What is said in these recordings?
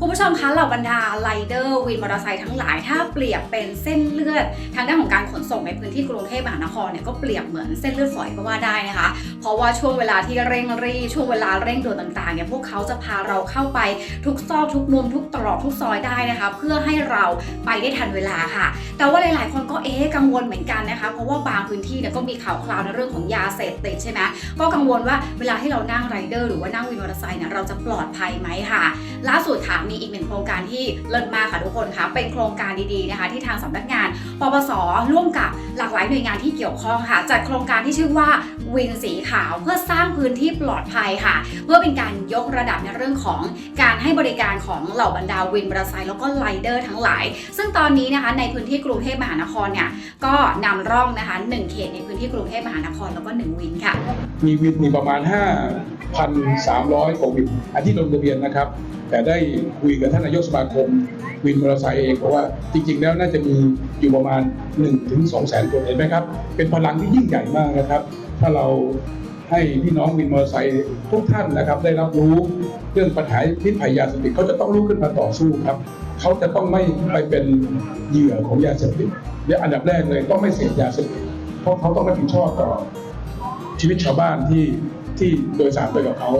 คุณผู้ชมคะเหล่าบรรดาไลเดอร์วินมอเตอร์ไซค์ทั้งหลายถ้าเปรียบเป็นเส้นเลือด ทางด้านของการขนส่งในพื้นที่กรุงเทพมหานครเนี่ยก็เปรียบเหมือนเส้นเลือดฝอยก็ว่าได้นะคะ เพราะว่าช่วงเวลาที่เร่งรีบช่วงเวลาเร่งด่วนต่างๆเนี่ยพวกเขาจะพาเราเข้าไปทุกซอกทุกมุมทุกตรอกทุกซอยได้นะคะ เพื่อให้เราไปได้ทันเวลาค่ะ แต่ว่าหลายๆ คนก็เอ๊ะกังวลเหมือนกันนะคะเพราะว่าบางพื้นที่เนี่ยก็มีข่าวคราวในเรื่องของยาเสพติดใช่ไหมก็กังวลว่าเวลาที่เรานั่งไรเดอร์หรือว่านั่งวินมอเตอร์ไซค์เนี่ยเราจะปลอดภัยไหมค่ะ ล่าสุดค่ะมีอีกหนึ่งโครงการที่เลิศมากค่ะทุกคนคะเป็นโครงการดีๆนะคะที่ทางสำนักงานปปสร่วมกับหลากหลายหน่วยงานที่เกี่ยวข้องค่ะจัดโครงการที่ชื่อว่าวินสีขาวเพื่อสร้างพื้นที่ปลอดภัยค่ะ เพื่อเป็นการยกระดับในเรื่องของการให้บริการของเหล่าบรรดาวินมอเตอร์ไซค์แล้วก็ไลเดอร์ทั้งหลาย ซึ่งตอนนี้นะคะในพื้นที่กรุงเทพมหานครเนี่ยก็นำร่องนะคะหนึ่งเขตในพื้นที่กรุงเทพมหานครแล้วก็หนึ่งวินค่ะ มีวินมีประมาณ 5,300กว่าวินอันที่ลงทะเบียนนะครับแต่ได้คุยกับท่านนายกสมาคมวินมอเตอร์ไซค์เองเพราะว่าจริง ๆ แล้วน่าจะมีอยู่ประมาณ 1-2ถึง2แสนคนเห็นไหมครับ เป็นพลังที่ยิ่งใหญ่มากนะครับ ถ้าเราให้พี่น้องวินมอเตอร์ไซค์ทุกท่านนะครับ ได้รับรู้เรื่องปัญหาพิษภัยยาเสพติดเขาจะต้องลุกขึ้นมาต่อสู้ครับเขาจะต้องไม่ไปเป็นเหยื่อของยาเสพติดและอันดับแรกเลยต้องไม่เสพยาเสพติดเพราะเขาต้องรับผิดชอบต่อชีวิตชาวบ้านที่ ที่โดยสารไปกับเขา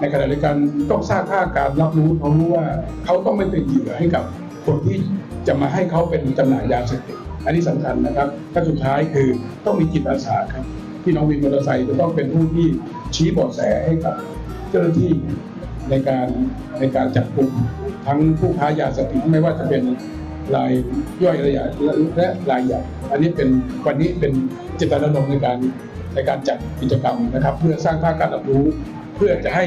ในขณะเดียวกันต้องสร้างค่าการรับรู้เขารู้ว่าเขาต้องไม่เป็นเหยื่อให้กับคนที่จะมาให้เขาเป็นจำหน่ายยาเสพติดอันนี้สำคัญนะครับขั้นสุดท้ายคือต้องมีจิตอาสาครับพี่น้องวินมอเตอร์ไซค์จะต้องเป็นผู้ที่ชี้เบาะแสให้กับเจ้าหน้าที่ในการในการจับกลุ่มทั้งผู้ค้ายาเสพติดไม่ว่าจะเป็นรายย่อยระยะและรายใหญ่ อันนี้เป็นวันนี้เป็นเจตนารมณ์ในการ ในการจัดกิจกรรมนะครับ เพื่อสร้างภาคการรับรู้ เพื่อจะให้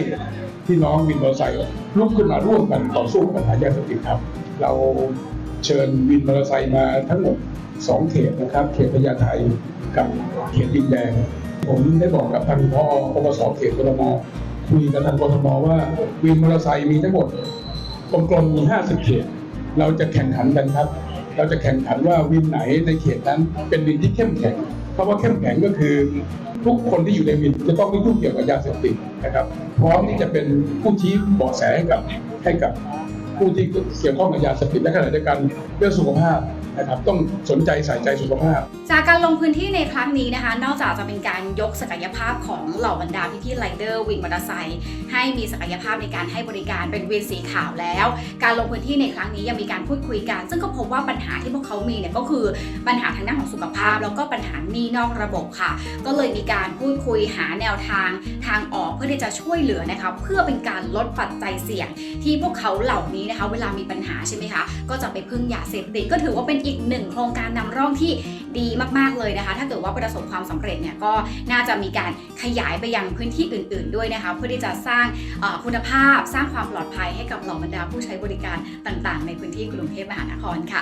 พี่น้องวินมอเตอร์ไซค์ลุกขึ้นมาร่วมกันต่อสู้กับปัญหายาเสพติดครับ เราเชิญวินมอเตอร์ไซค์มาทั้งหมด 2 เขตนะครับ เขตพญาไทกับเขตดินแดง ผมได้บอกกับทางพอปปสเขตกทมคุยกับทางกทมว่าวินมอเตอร์ไซค์มีทั้งหมดกลมๆมี 50 เขต เราจะแข่งขันกันครับ เราจะแข่งขันว่าวินไหนในเขตนั้น เป็นวินที่เข้มแข็งเพราะว่าเข้มแข็งก็คือ ทุกคนที่อยู่ในวินจะต้องไม่ยุ่งเกี่ยวกับยาเสพติดนะครับ พร้อมที่จะเป็นผู้ชี้เบาะแสให้กับให้กับ ผู้ที่เกี่ยวข้องกับยาเสพติดและขณะเดียวกันเรื่องสุขภาพนะครับต้องสนใจใส่ใจสุขภาพ จากการลงพื้นที่ในครั้งนี้นะคะ นอกจากจะเป็นการยกศักยภาพของเหล่าบรรดาพี่ๆไรเดอร์วินมอเตอร์ไซค์ให้มีศักยภาพในการให้บริการเป็นวินสีขาวแล้ว การลงพื้นที่ในครั้งนี้ยังมีการพูดคุยกัน ซึ่งก็พบว่าปัญหาที่พวกเขามีเนี่ยก็คือปัญหาทางด้านของสุขภาพ แล้วก็ปัญหาหนี้นอกระบบค่ะ ก็เลยมีการพูดคุยหาแนวทางทางออกเพื่อที่จะช่วยเหลือนะคะเพื่อเป็นการลดปัจจัยเสี่ยงที่พวกเขาเหล่านี้นะคะ เวลามีปัญหาใช่ไหมคะ ก็จะไปพึ่งยาเสพติดก็ถือว่าเป็นอีกหนึ่งโครงการนำร่องที่ดีมากๆเลยนะคะ ถ้าเกิดว่าประสบความสำเร็จเนี่ยก็น่าจะมีการขยายไปยังพื้นที่อื่น ๆ ด้วยนะคะ เพื่อที่จะสร้างคุณภาพสร้างความปลอดภัยให้กับเหล่าบรรดาผู้ใช้บริการต่าง ๆ ในพื้นที่กรุงเทพมหานครค่ะ